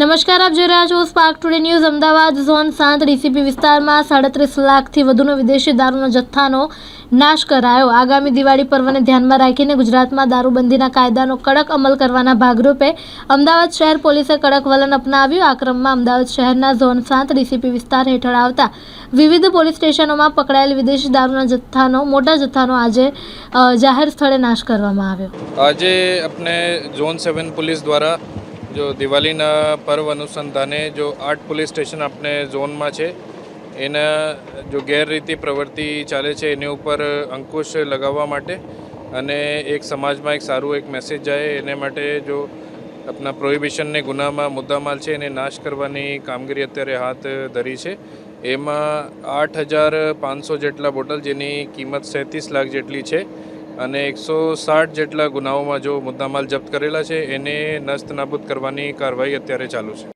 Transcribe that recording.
નમસ્કાર, આપ જોઈ રહ્યા છો spark today news Ahmedabad zone સાત ડીસીપી વિસ્તારમાં સાડત્રીસ લાખથી વધુનો વિદેશી દારૂનો જથ્થાનો નાશ કરાયો. આગામી દિવાળી પર્વને ધ્યાનમાં રાખીને ગુજરાતમાં દારૂબંધીના કાયદાનો કડક અમલ કરવાના ભાગરૂપે અમદાવાદ શહેર પોલીસે કડક વલણ અપનાવ્યું. આ ક્રમમાં અમદાવાદ શહેરના ઝોન સાંત ડીસીપી વિસ્તાર હેઠળ આવતા વિવિધ પોલીસ સ્ટેશનોમાં પકડાયેલ વિદેશી દારૂના જથ્થાનો, મોટા જથ્થાનો આજે જાહેર સ્થળે નાશ કરવામાં આવ્યો. આજે આપણે ઝોન સેવન પોલીસ દ્વારા जो દિવાળીના પર્વ અનુસંધાને જો આઠ પોલીસ સ્ટેશન આપણે ઝોનમાં છે, એના જો ગેરરીતિ પ્રવૃત્તિ ચાલે છે, એની ઉપર અંકુશ લગાવવા માટે અને એક સમાજમાં એક સારું એક મેસેજ જાય, એને માટે જો આપણા પ્રોહિબિશનને ગુનામાં, મુદ્દામાલ છે, એને નાશ કરવાની કામગીરી અત્યારે હાથ ધરી છે. એમાં આઠ હજાર પાંચસો જેટલા બોટલ જેની કિંમત સેંત્રીસ લાખ જેટલી છે અને એકસો સાઠ જેટલા ગુનાઓમાં જો મુદ્દામાલ જપ્ત કરેલા છે, એને નસ્ત નાબૂદ કરવાની કાર્યવાહી અત્યારે ચાલુ છે.